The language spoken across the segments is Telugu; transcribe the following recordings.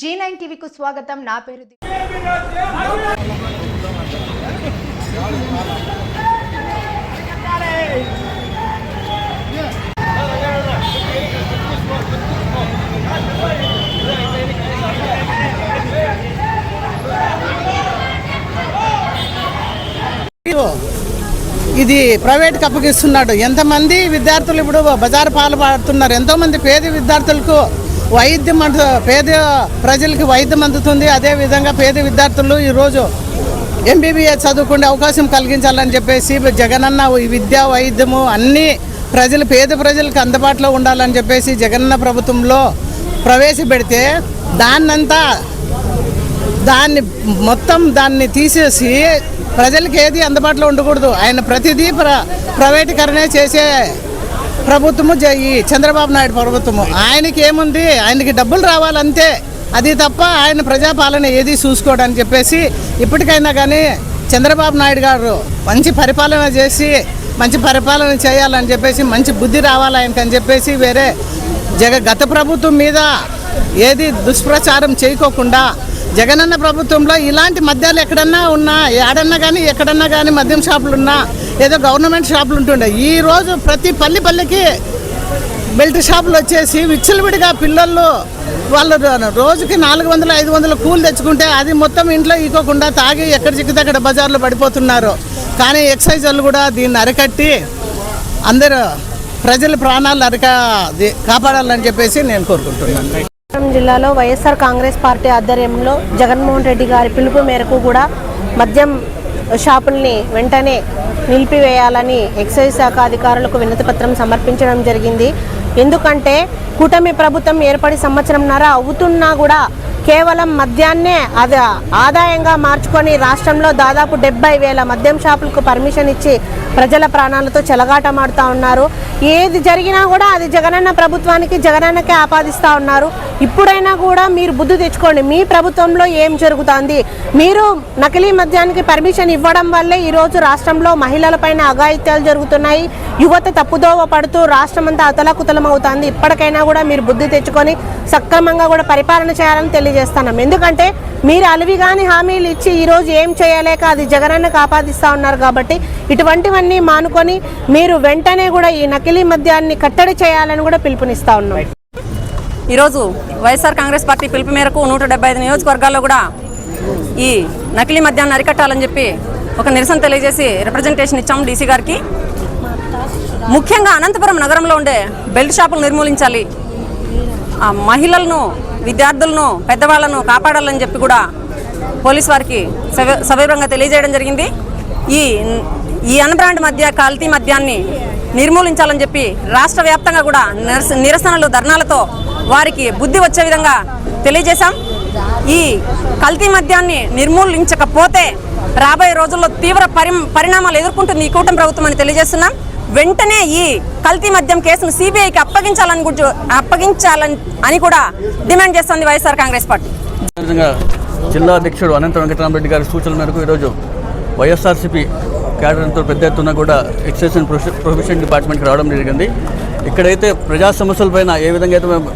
జీ నైన్ టీవీకు స్వాగతం. నా పేరు ఇది ప్రైవేట్కి అప్పగిస్తున్నాడు ఎంతమంది విద్యార్థులు ఇప్పుడు బజారు పాలు పాడుతున్నారు? ఎంతోమంది పేద విద్యార్థులకు వైద్యం అందు పేద ప్రజలకి వైద్యం అందుతుంది. అదేవిధంగా పేద విద్యార్థులు ఈరోజు ఎంబీబీఎస్ చదువుకునే అవకాశం కలిగించాలని చెప్పేసి జగనన్న ఈ విద్యా వైద్యము అన్నీ ప్రజలు పేద ప్రజలకు అందుబాటులో ఉండాలని చెప్పేసి జగనన్న ప్రభుత్వంలో ప్రవేశపెడితే దాన్నంతా దాన్ని మొత్తం దాన్ని తీసేసి ప్రజలకు ఏది అందుబాటులో ఉండకూడదు. ఆయన ప్రతిదీ ప్ర ప్రైవేటీకరణే చేసే ప్రభుత్వము ఈ చంద్రబాబు నాయుడు ప్రభుత్వము. ఆయనకి ఏముంది? ఆయనకి డబ్బులు రావాలంతే అది తప్ప ఆయన ప్రజాపాలన ఏది చూసుకోడని చెప్పేసి ఇప్పటికైనా కానీ చంద్రబాబు నాయుడు గారు మంచి పరిపాలన చేసి మంచి పరిపాలన చేయాలని చెప్పేసి మంచి బుద్ధి రావాలి ఆయనకని చెప్పేసి వేరే జగ గత ప్రభుత్వం మీద ఏది దుష్ప్రచారం చేయకోకుండా జగనన్న ప్రభుత్వంలో ఇలాంటి మద్యాలు ఎక్కడన్నా ఉన్నా ఏడన్నా కానీ ఎక్కడన్నా కానీ మద్యం షాపులు ఉన్నా ఏదో గవర్నమెంట్ షాపులు ఉంటుండే. ఈ రోజు ప్రతి పల్లి పల్లికి బెల్ట్ షాపులు వచ్చేసి విచ్చలవిడిగా పిల్లలు వాళ్ళు రోజుకి నాలుగు వందలు ఐదు వందలు కూలు తెచ్చుకుంటే అది మొత్తం ఇంట్లో ఈకోకుండా తాగి ఎక్కడ చిక్కితే అక్కడ బజార్లో పడిపోతున్నారు. కానీ ఎక్సైజ్ వాళ్ళు కూడా దీన్ని అరికట్టి అందరూ ప్రజల ప్రాణాలు అరిక కాపాడాలని చెప్పేసి నేను కోరుకుంటున్నాను. జిల్లాలో వైఎస్ఆర్ కాంగ్రెస్ పార్టీ ఆధ్వర్యంలో జగన్మోహన్ రెడ్డి గారి పిలుపు మేరకు కూడా మద్యం షాపుల్ని వెంటనే నిలిపివేయాలని ఎక్సైజ్ శాఖ అధికారులకు వినతి పత్రం సమర్పించడం జరిగింది. ఎందుకంటే కూటమి ప్రభుత్వం ఏర్పడి సంవత్సరంన్నర అవుతున్నా కూడా కేవలం మద్యాన్నే అది ఆదాయంగా మార్చుకొని రాష్ట్రంలో దాదాపు డెబ్బై వేల మద్యం షాపులకు పర్మిషన్ ఇచ్చి ప్రజల ప్రాణాలతో చెలగాటమాడుతూ ఉన్నారు. ఏది జరిగినా కూడా అది జగనన్న ప్రభుత్వానికి జగనన్నకే ఆపాదిస్తూ ఉన్నారు. ఇప్పుడైనా కూడా మీరు బుద్ధి తెచ్చుకోండి మీ ప్రభుత్వంలో ఏం జరుగుతుంది? మీరు నకిలీ మద్యానికి పర్మిషన్ ఇవ్వడం వల్లే ఈరోజు రాష్ట్రంలో మహిళలపైన అఘాయిత్యాలు జరుగుతున్నాయి. యువత తప్పుదోవ పడుతూ రాష్ట్రం అంతా అతలకుతలం అవుతుంది ఇప్పటికైనా కూడా మీరు బుద్ధి తెచ్చుకొని సక్రమంగా కూడా పరిపాలన చేయాలని తెలియజేస్తున్నాం ఎందుకంటే మీరు అలివిగాని హామీలు ఇచ్చి ఈరోజు ఏం చేయలేక అది జగనన్న కాపాదిస్తూ ఉన్నారు కాబట్టి ఇటువంటివన్నీ మానుకొని మీరు వెంటనే కూడా ఈ నకిలీ మద్యాన్ని కట్టడి చేయాలని కూడా పిలుపునిస్తూ ఉన్నాం. ఈరోజు వైఎస్ఆర్ కాంగ్రెస్ పార్టీ పిలుపు మేరకు నూట డెబ్బై ఐదు నియోజకవర్గాల్లో కూడా ఈ నకిలీ మద్యాన్ని అరికట్టాలని చెప్పి ఒక నిరసన తెలియజేసి రిప్రజెంటేషన్ ఇచ్చాం డీసీ గారికి. ముఖ్యంగా అనంతపురం నగరంలో ఉండే బెల్ట్ షాపులు నిర్మూలించాలి. ఆ మహిళలను విద్యార్థులను పెద్దవాళ్ళను కాపాడాలని చెప్పి కూడా పోలీస్ వారికి సవి సవివరంగా తెలియజేయడం జరిగింది. ఈ ఈ అన్బ్రాండ్ మధ్య కల్తీ మద్యాన్ని నిర్మూలించాలని చెప్పి రాష్ట్ర వ్యాప్తంగా కూడా నిరసనలు ధర్నాలతో వారికి బుద్ధి వచ్చే విధంగా తెలియజేశాం. ఈ కల్తీ మద్యాన్ని నిర్మూలించకపోతే రాబోయే రోజుల్లో తీవ్ర పరి పరిణామాలు ఎదుర్కొంటుంది ఈ కూటమి ప్రభుత్వం అని తెలియజేస్తున్నాం. వెంటనే ఈ కల్తీ మద్యం కేసును సిబిఐకి అప్పగించాలని అప్పగించాలని అని కూడా డిమాండ్ చేస్తోంది వైఎస్ఆర్ కాంగ్రెస్ పార్టీ. జిల్లా అధ్యక్షుడు అనంత వెంకటరామరెడ్డి గారి సూచనల మేరకు ఈరోజు వైఎస్ఆర్సీపీ క్యాడర్తో పెద్ద ఎత్తున కూడా ఎక్సైజ్ అండ్ ప్రొఫె- ప్రొఫెషన్ డిపార్ట్మెంట్కి రావడం జరిగింది. ఇక్కడైతే ప్రజా సమస్యలపైన ఏ విధంగా అయితే మేము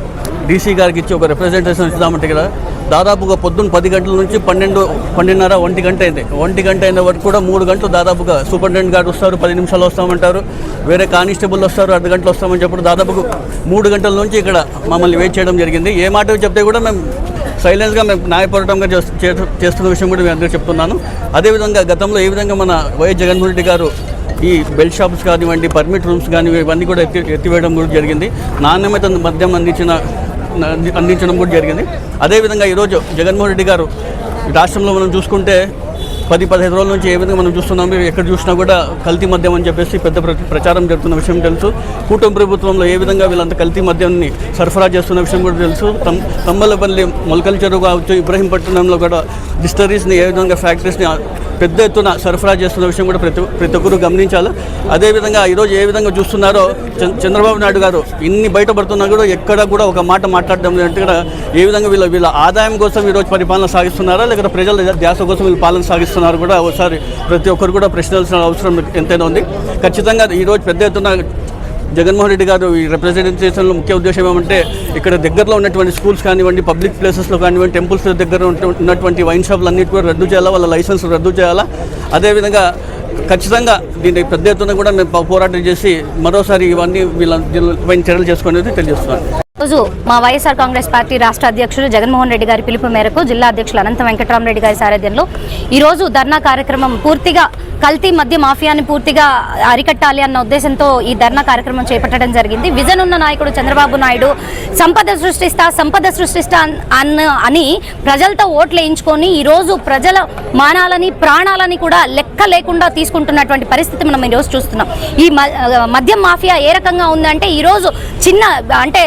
డీసీ గారికి ఇచ్చి ఒక రిప్రజెంటేషన్ ఇద్దామంటే కదా దాదాపుగా పొద్దున్న పది గంటల నుంచి పన్నెండు పన్నెండున్నర ఒంటి గంట అయింది. ఒంటి గంట అయిన వరకు కూడా మూడు గంటలు దాదాపుగా సూపరింటెండెంట్ గారు వస్తారు పది నిమిషాలు వస్తామంటారు. వేరే కానిస్టేబుల్ వస్తారు అర్ధ గంటలు వస్తామని చెప్పి దాదాపు మూడు గంటల నుంచి ఇక్కడ మమ్మల్ని వెయిట్ చేయడం జరిగింది. ఏ మాట చెప్తే కూడా మేము సైలెన్స్గా మేము న్యాయపోరాటంగా చేస్తు- చే- చేస్తున్న విషయం కూడా మేము అందరికీ చెప్తున్నాను. అదేవిధంగా గతంలో ఏ విధంగా మన వైఎస్ జగన్మోహన్ రెడ్డి గారు ఈ బెల్ట్ షాప్స్ కానివ్వండి పర్మిట్ రూమ్స్ కానివ్వండి ఇవన్నీ కూడా ఎత్తి ఎత్తివేయడం కూడా జరిగింది. నాణ్యమైన మద్యం అందించిన అందించడం కూడా జరిగింది. అదేవిధంగా ఈరోజు జగన్మోహన్ రెడ్డి గారు రాష్ట్రంలో మనం చూసుకుంటే పది పదిహేను రోజుల నుంచి ఏ విధంగా మనం చూస్తున్నాం ఎక్కడ చూసినా కూడా కల్తీ మద్యం అని చెప్పేసి పెద్ద ప్ర- ప్రచారం జరుగుతున్న విషయం తెలుసు. కూటమి ప్రభుత్వంలో ఏ విధంగా వీళ్ళంతా కల్తీ మద్యాన్ని సరఫరా చేస్తున్న విషయం కూడా తెలుసు. తం తమ్మలపల్లి మొలకల చెరువు కావచ్చు ఇబ్రహీంపట్నంలో కూడా డిస్టరీస్ని ఏ విధంగా ఫ్యాక్టరీస్ని పెద్ద ఎత్తున సరఫరా చేస్తున్న విషయం కూడా ప్రతి ప్రతి ఒక్కరు గమనించాలి. అదేవిధంగా ఈరోజు ఏ విధంగా చూస్తున్నారో చంద్రబాబు నాయుడు గారు ఇన్ని బయటపడుతున్నా కూడా ఎక్కడ కూడా ఒక మాట మాట్లాడడం లేదంటే కూడా ఏ విధంగా వీళ్ళ వీళ్ళ ఆదాయం కోసం ఈరోజు పరిపాలన సాగిస్తున్నారా? లేకపోతే ప్రజల ధ్యాస కోసం వీళ్ళు పాలన సాగిస్తున్నారు కూడా ఒకసారి ప్రతి ఒక్కరు కూడా ప్రశ్నించాల్సిన అవసరం ఎంతైనా ఉంది. ఖచ్చితంగా ఈరోజు పెద్ద ఎత్తున జగన్మోహన్ రెడ్డి గారు ఈ రిప్రజెంటేషన్లో ముఖ్య ఉద్దేశం ఏమంటే ఇక్కడ దగ్గరలో ఉన్నటువంటి స్కూల్స్ కానివ్వండి పబ్లిక్ ప్లేసెస్లో కానివ్వండి టెంపుల్స్ దగ్గర ఉన్నటువంటి వైన్ షాపులు అన్నిటి కూడా రద్దు చేయాలా వాళ్ళ లైసెన్స్ రద్దు చేయాలా? అదేవిధంగా ఖచ్చితంగా దీన్ని పెద్ద ఎత్తున కూడా మేము పోరాటం చేసి మరోసారి ఇవన్నీ వీళ్ళ దీనిపైన చర్యలు చేసుకునేది తెలియజేస్తున్నాను. రోజు మా వైఎస్ఆర్ కాంగ్రెస్ పార్టీ రాష్ట్ర అధ్యక్షుడు జగన్మోహన్ రెడ్డి గారి పిలుపు మేరకు జిల్లా అధ్యక్షులు అనంత వెంకటరామరెడ్డి గారి సారథ్యంలో ఈ రోజు ధర్నా కార్యక్రమం పూర్తిగా కల్తీ మధ్య మాఫియాని పూర్తిగా అరికట్టాలి అన్న ఉద్దేశంతో ఈ ధర్నా కార్యక్రమం చేపట్టడం జరిగింది. విజన్ ఉన్న నాయకుడు చంద్రబాబు నాయుడు సంపద సృష్టిస్తా సంపద సృష్టిస్తా అన్న అని ప్రజలతో ఓట్లు వేయించుకొని ఈరోజు ప్రజల మానాలని ప్రాణాలని కూడా లెక్క లేకుండా తీసుకుంటున్నటువంటి పరిస్థితి మనం ఈరోజు చూస్తున్నాం. ఈ మద్యం మాఫియా ఏ రకంగా ఉందంటే ఈరోజు చిన్న అంటే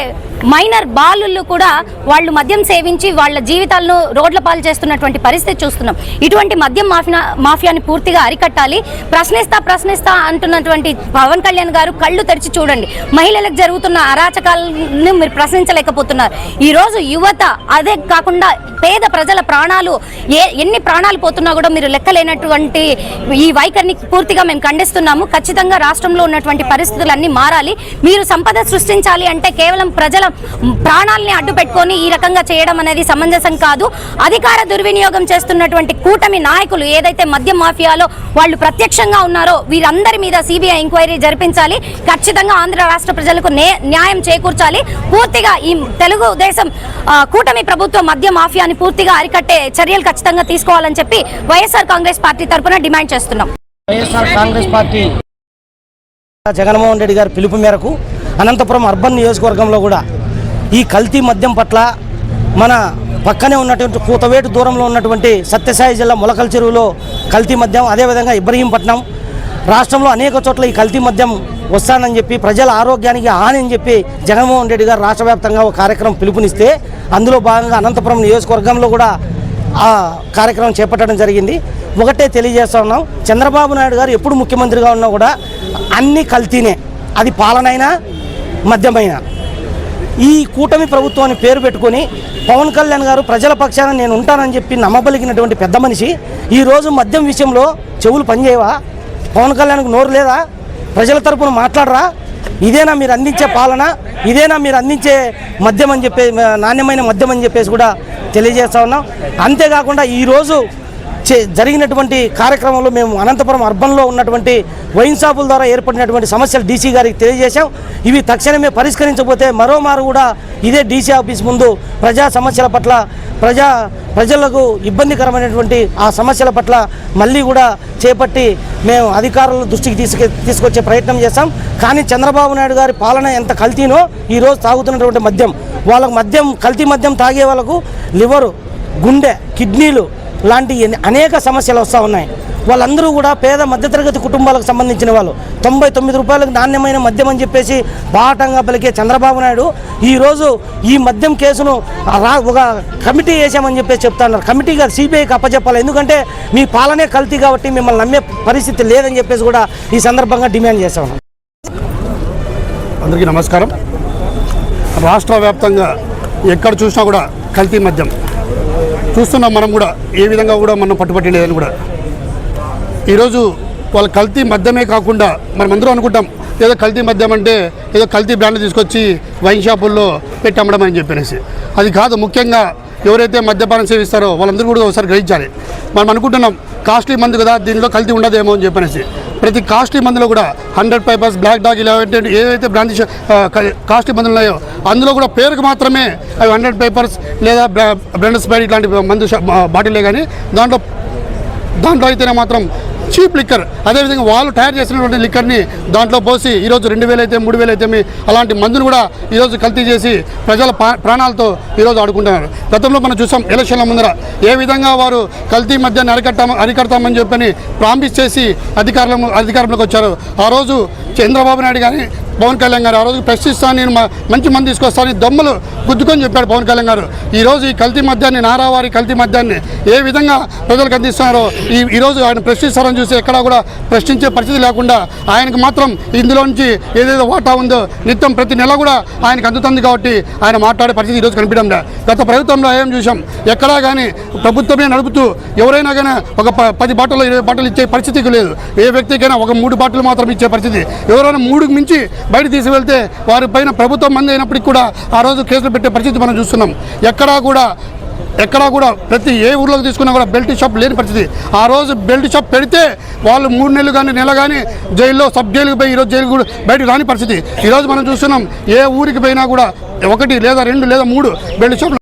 మైనర్ బాలుళ్ళు కూడా వాళ్ళు మద్యం సేవించి వాళ్ళ జీవితాలను రోడ్ల పాలు చేస్తున్నటువంటి పరిస్థితి చూస్తున్నాం. ఇటువంటి మద్యం మాఫియా మాఫియాని పూర్తిగా అరికట్టాలి. ప్రశ్నిస్తా ప్రశ్నిస్తా అంటున్నటువంటి పవన్ కళ్యాణ్ గారు కళ్ళు తెరిచి చూడండి. మహిళలకు జరుగుతున్న అరాచకాలను మీరు ప్రశ్నించలేకపోతున్నారు. ఈరోజు యువత అదే కాకుండా పేద ప్రజల ప్రాణాలు ఏ ఎన్ని ప్రాణాలు పోతున్నా కూడా మీరు లెక్కలేనటువంటి ఈ వైఖరిని పూర్తిగా మేము ఖండిస్తున్నాము. ఖచ్చితంగా రాష్ట్రంలో ఉన్నటువంటి పరిస్థితులన్నీ మారాలి. మీరు సంపద సృష్టించాలి అంటే కేవలం ప్రజల ప్రాణాలని అడ్డు పెట్టుకొని ఈ రకంగా చేయడం అనేది సమంజసం కాదు. అధికార దుర్వినియోగం చేస్తున్నటువంటి కూటమి నాయకులు ఏదైతే మద్యం మాఫియాలో వాళ్ళు ప్రత్యక్షంగా ఉన్నారో వీరందరి మీద సిబిఐ ఎంక్వైరీ జరిపించాలి. ఖచ్చితంగా ఆంధ్ర రాష్ట్ర ప్రజలకు న్యాయం చేకూర్చాలి. పూర్తిగా ఈ తెలుగుదేశం కూటమి ప్రభుత్వం మద్య మాఫియాని పూర్తిగా అరికట్టే చర్యలు ఖచ్చితంగా తీసుకోవాలని చెప్పి వైఎస్ఆర్ కాంగ్రెస్ పార్టీ తరఫున డిమాండ్ చేస్తున్నాం. వైఎస్ఆర్ కాంగ్రెస్ పార్టీ జగన్మోహన్ రెడ్డి గారి పిలుపు మేరకు అనంతపురం అర్బన్ నియోజకవర్గంలో కూడా ఈ కల్తీ మద్యం పట్ల మన పక్కనే ఉన్నటువంటి కూతవేటు దూరంలో ఉన్నటువంటి సత్యసాయి జిల్లా మొలకల చెరువులో కల్తీ మద్యం అదేవిధంగా ఇబ్రహీంపట్నం రాష్ట్రంలో అనేక చోట్ల ఈ కల్తీ మద్యం వస్తానని చెప్పి ప్రజల ఆరోగ్యానికి హాని అని చెప్పి జగన్మోహన్ రెడ్డి గారు రాష్ట్ర వ్యాప్తంగా ఒక కార్యక్రమం పిలుపునిస్తే అందులో భాగంగా అనంతపురం నియోజకవర్గంలో కూడా ఆ కార్యక్రమం చేపట్టడం జరిగింది. ఒకటే తెలియజేస్తా ఉన్నాం చంద్రబాబు నాయుడు గారు ఎప్పుడు ముఖ్యమంత్రిగా ఉన్నా కూడా అన్ని కల్తీనే. అది పాలనైనా మద్యమైనా. ఈ కూటమి ప్రభుత్వాన్ని పేరు పెట్టుకొని పవన్ కళ్యాణ్ గారు ప్రజల పక్షాన నేను ఉంటానని చెప్పి నమ్మబలిగినటువంటి పెద్ద మనిషి. ఈరోజు మద్యం విషయంలో చెవులు పనిచేయవా? పవన్ కళ్యాణ్కు నోరు లేదా? ప్రజల తరపున మాట్లాడరా? ఇదేనా మీరు అందించే పాలన? ఇదేనా మీరు అందించే మద్యం అని చెప్పి నాణ్యమైన మద్యం అని చెప్పేసి కూడా తెలియజేస్తా ఉన్నాం. అంతేకాకుండా ఈరోజు జరిగినటువంటి కార్యక్రమంలో మేము అనంతపురం అర్బన్లో ఉన్నటువంటి వైన్ షాపుల ద్వారా ఏర్పడినటువంటి సమస్యలు డీసీ గారికి తెలియజేశాం. ఇవి తక్షణమే పరిష్కరించకపోతే మరోమారు కూడా ఇదే డీసీ ఆఫీస్ ముందు ప్రజా సమస్యల పట్ల ప్రజా ప్రజలకు ఇబ్బందికరమైనటువంటి ఆ సమస్యల పట్ల మళ్ళీ కూడా చేపట్టి మేము అధికారుల దృష్టికి తీసుకు తీసుకొచ్చే ప్రయత్నం చేస్తాం కానీ చంద్రబాబు నాయుడు గారి పాలన ఎంత కల్తీనో ఈరోజు తాగుతున్నటువంటి మద్యం. వాళ్ళకు మద్యం కల్తీ మద్యం తాగే వాళ్ళకు లివరు గుండె కిడ్నీలు లాంటి అనేక సమస్యలు వస్తూ ఉన్నాయి. వాళ్ళందరూ కూడా పేద మధ్యతరగతి కుటుంబాలకు సంబంధించిన వాళ్ళు. తొంభై తొమ్మిది రూపాయలకు నాణ్యమైన మద్యం అని చెప్పేసి బాటంగా పలికే చంద్రబాబు నాయుడు ఈరోజు ఈ మద్యం కేసును ఒక కమిటీ వేసామని చెప్పేసి చెప్తున్నారు. కమిటీ గారు సిబిఐకి అప్పచెప్పాలి ఎందుకంటే మీ పాలనే కల్తీ కాబట్టి మిమ్మల్ని నమ్మే పరిస్థితి లేదని చెప్పేసి కూడా ఈ సందర్భంగా డిమాండ్ చేశాము అందరికీ నమస్కారం. రాష్ట్ర వ్యాప్తంగా ఎక్కడ చూసినా కూడా కల్తీ మద్యం. చూస్తున్నాం మనం కూడా ఏ విధంగా కూడా మనం పట్టుపట్టలేదని కూడా. ఈరోజు వాళ్ళ కల్తీ మద్యమే కాకుండా మనం అందరూ అనుకుంటాం ఏదో కల్తీ మద్యం అంటే ఏదో కల్తీ బ్రాండ్ తీసుకొచ్చి వైన్ షాపుల్లో పెట్టి అమ్మడం అని చెప్పేసి. అది కాదు ముఖ్యంగా ఎవరైతే మద్యపానం సేవిస్తారో వాళ్ళందరూ కూడా ఒకసారి గ్రహించాలి. మనం అనుకుంటున్నాం కాస్ట్లీ మందు కదా దీనిలో కల్తీ ఉండదేమో అని చెప్పనేసి ప్రతి కాస్ట్లీ మందులో కూడా హండ్రెడ్ పేపర్స్ బ్లాక్ డాగ్ ఇలా ఏదైతే బ్రాండ్ కాస్ట్లీ మందులు ఉన్నాయో అందులో కూడా పేరుకు మాత్రమే అవి హండ్రెడ్ పేపర్స్ లేదా బ్రాండ్ స్పైడ్ ఇట్లాంటి మందు బాటిలే కానీ దాంట్లో దాంట్లో అయితేనే మాత్రం చీప్ లిక్కర్. అదేవిధంగా వాళ్ళు తయారు చేసినటువంటి లిక్కర్ని దాంట్లో పోసి ఈరోజు రెండు వేలైతే మూడు వేలైతే అలాంటి మందును కూడా ఈరోజు కల్తీ చేసి ప్రజల పా- ప్రాణాలతో ఈరోజు ఆడుకుంటున్నారు. గతంలో మనం చూసాం ఎలక్షన్ల ముందర ఏ విధంగా వారు కల్తీ మద్యాన్ని అరికట్టామ అరికడతామని చెప్పని ప్రామిస్ చేసి అధికారంలో అధికారంలోకి వచ్చారు. ఆ రోజు చంద్రబాబు నాయుడు కానీ పవన్ కళ్యాణ్ గారు. ఆ రోజు ప్రశ్నిస్తాను నేను మంచి మంది తీసుకొస్తాను దొమ్మలు గుద్దుకొని చెప్పాడు పవన్ కళ్యాణ్ గారు. ఈరోజు ఈ కల్తీ మద్యాన్ని నారావారి కల్తీ మద్యాన్ని ఏ విధంగా ప్రజలకు అందిస్తున్నారో ఈ ఈరోజు ఆయన ప్రశ్నిస్తారని చూసి ఎక్కడా కూడా ప్రశ్నించే పరిస్థితి లేకుండా ఆయనకు మాత్రం ఇందులో నుంచి ఏదేదో వాటా ఉందో నిత్యం ప్రతి నెల కూడా ఆయనకు అందుతుంది కాబట్టి ఆయన మాట్లాడే పరిస్థితి ఈరోజు కనిపించడం గత ప్రభుత్వంలో ఏం చూసాం? ఎక్కడా కానీ ప్రభుత్వమే నడుపుతూ ఎవరైనా కానీ ఒక ప- పది బాటలు ఇరవై బాటలు ఇచ్చే పరిస్థితికి లేదు. ఏ వ్యక్తికైనా ఒక మూడు బాటలు మాత్రం ఇచ్చే పరిస్థితి. ఎవరైనా మూడుకు మించి బయట తీసుకువెళ్తే వారి పైన ప్రభుత్వం మంది అయినప్పటికీ కూడా ఆ రోజు కేసులు పెట్టే పరిస్థితి మనం చూస్తున్నాం. ఎక్కడా కూడా ఎక్కడా కూడా ప్రతి ఏ ఊర్లోకి తీసుకున్నా కూడా బెల్ట్ షాప్ లేని పరిస్థితి. ఆ రోజు బెల్ట్ షాప్ పెడితే వాళ్ళు మూడు నెలలు కానీ నెల కానీ జైల్లో సబ్ జైలుకి పోయి ఈరోజు జైలు కూడా బయటకు రాని పరిస్థితి. ఈరోజు మనం చూస్తున్నాం ఏ ఊరికి పోయినా కూడా ఒకటి లేదా రెండు లేదా మూడు బెల్ట్ షాప్